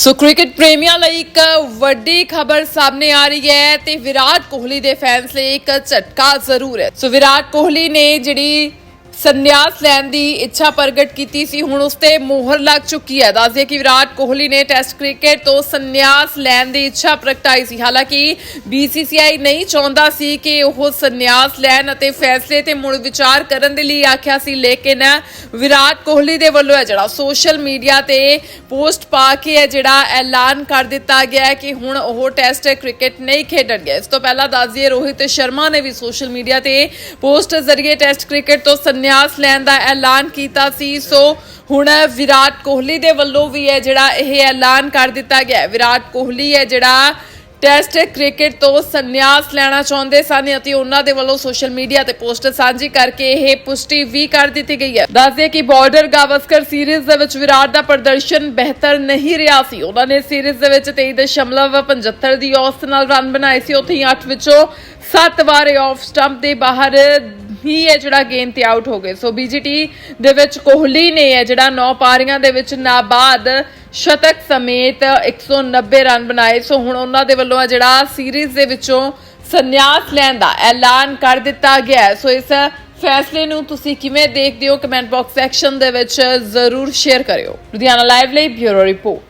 ਸੋ cricket ਪ੍ਰੇਮੀਆਂ ਲਈ ਇੱਕ ਵੱਡੀ ਖਬਰ ਸਾਹਮਣੇ ਆ ਰਹੀ ਹੈ ਤੇ ਵਿਰਾਟ ਕੋਹਲੀ ਦੇ ਫੈਨਸ ਲਈ ਇੱਕ ਝਟਕਾ ਜ਼ਰੂਰ ਹੈ। ਸੋ ਵਿਰਾਟ ਕੋਹਲੀ ਨੇ ਜਿਹੜੀ ਸੰਨਿਆਸ ਲੈਣ ਦੀ ਇੱਛਾ ਪ੍ਰਗਟ ਕੀਤੀ ਸੀ। ਹੁਣ ਉਸ ਤੇ ਮੋਹਰ ਲੱਗ ਚੁੱਕੀ ਹੈ। ਦੱਸਦੇ ਕਿ ਵਿਰਾਟ ਕੋਹਲੀ ਨੇ ਟੈਸਟ ਕ੍ਰਿਕਟ ਤੋਂ ਸੰਨਿਆਸ ਲੈਣ ਦੀ ਇੱਛਾ ਪ੍ਰਗਟਾਈ ਸੀ। ਹਾਲਾਂਕਿ BCCI ਨਹੀਂ ਚਾਹੁੰਦਾ ਸੀ ਕਿ ਉਹ ਸੰਨਿਆਸ ਲੈਣ ਅਤੇ ਫੈਸਲੇ ਤੇ ਮੁੜ ਵਿਚਾਰ ਕਰਨ ਦੇ ਲਈ ਆਖਿਆ ਸੀ। ਲੇਕਿਨ ਵਿਰਾਟ ਕੋਹਲੀ ਦੇ ਵੱਲੋਂ ਹੈ ਜਿਹੜਾ ਸੋਸ਼ਲ ਮੀਡੀਆ ਤੇ ਪੋਸਟ ਪਾ ਕੇ ਹੈ ਜਿਹੜਾ ਐਲਾਨ ਕਰ ਦਿੱਤਾ ਗਿਆ ਹੈ ਕਿ ਹੁਣ ਉਹ ਟੈਸਟ ਕ੍ਰਿਕਟ ਨਹੀਂ ਖੇਡਣਗੇ। ਇਸ ਤੋਂ ਪਹਿਲਾਂ ਦੱਸ ਦਈਏ ਰੋਹਿਤ ਸ਼ਰਮਾ ਨੇ ਵੀ ਸੋਸ਼ਲ ਮੀਡੀਆ ਤੇ ਪੋਸਟ ਜ਼ਰੀਏ ਟੈਸਟ ਕ੍ਰਿਕਟ ਤੋਂ ਸੰਨਿਆਸ ਲੈਣ ਦਾ ਐਲਾਨ ਕੀਤਾ ਸੀ। ਸੋ ਹੁਣ ਵਿਰਾਟ ਕੋਹਲੀ ਦੇ ਵੱਲੋਂ ਵੀ ਹੈ ਜਿਹੜਾ ਇਹ ਐਲਾਨ ਕਰ ਦਿੱਤਾ ਗਿਆ ਵਿਰਾਟ ਕੋਹਲੀ ਹੈ ਜਿਹੜਾ ਟੈਸਟ ਕ੍ਰਿਕਟ ਤੋਂ ਸੰਨਿਆਸ ਲੈਣਾ ਚਾਹੁੰਦੇ ਸਨ ਅਤੇ ਉਹਨਾਂ ਦੇ ਵੱਲੋਂ ਸੋਸ਼ਲ ਮੀਡੀਆ ਤੇ ਪੋਸਟ ਸਾਂਝੀ ਕਰਕੇ ਇਹ ਪੁਸ਼ਟੀ ਵੀ ਕਰ ਦਿੱਤੀ ਗਈ ਹੈ। ਦੱਸਦੇ ਕਿ ਬਾਰਡਰ ਗਾਵਸਕਰ ਸੀਰੀਜ਼ ਦੇ ਵਿੱਚ ਵਿਰਾਟ ਦਾ ਪ੍ਰਦਰਸ਼ਨ ਬਿਹਤਰ ਨਹੀਂ ਰਿਹਾ ਸੀ। ਉਹਨਾਂ ਨੇ ਸੀਰੀਜ਼ ਦੇ ਵਿੱਚ 23.75 ਦੀ ਔਸਤ ਨਾਲ ਰਨ ਬਣਾਏ ਸੀ। ਉੱਥੇ ਹੀ 8 ਵਿੱਚੋਂ 7 ਵਾਰ ਆਫ ਸਟੰਪ ਦੇ ਬਾਹਰ ਹੀ ਹੈ ਜਿਹੜਾ ਗੇਮ ਤੇ ਆਊਟ ਹੋ ਗਏ। ਸੋ BGT ਦੇ ਵਿੱਚ ਕੋਹਲੀ ਨੇ ਹੈ ਜਿਹੜਾ 9 ਪਾਰੀਆਂ ਦੇ ਵਿੱਚ ਨਾਬਾਦ ਸ਼ਤਕ ਸਮੇਤ 190 ਰਨ ਬਣਾਏ। ਸੋ ਹੁਣ ਉਹਨਾਂ ਦੇ ਵੱਲੋਂ ਆ ਜਿਹੜਾ ਸੀਰੀਜ਼ ਦੇ ਵਿੱਚੋਂ ਸੰਨਿਆਸ ਲੈਣ ਦਾ ਐਲਾਨ ਕਰ ਦਿੱਤਾ ਗਿਆ ਸੋ ਇਸ ਫੈਸਲੇ ਨੂੰ ਤੁਸੀਂ ਕਿਵੇਂ ਦੇਖਦੇ ਹੋ? ਕਮੈਂਟ ਬਾਕਸ ਸੈਕਸ਼ਨ ਦੇ ਵਿੱਚ ਜ਼ਰੂਰ ਸ਼ੇਅਰ ਕਰਿਓ। ਲੁਧਿਆਣਾ ਲਾਈਵ ਲਈ ਬਿਊਰੋ ਰਿਪੋਰਟ।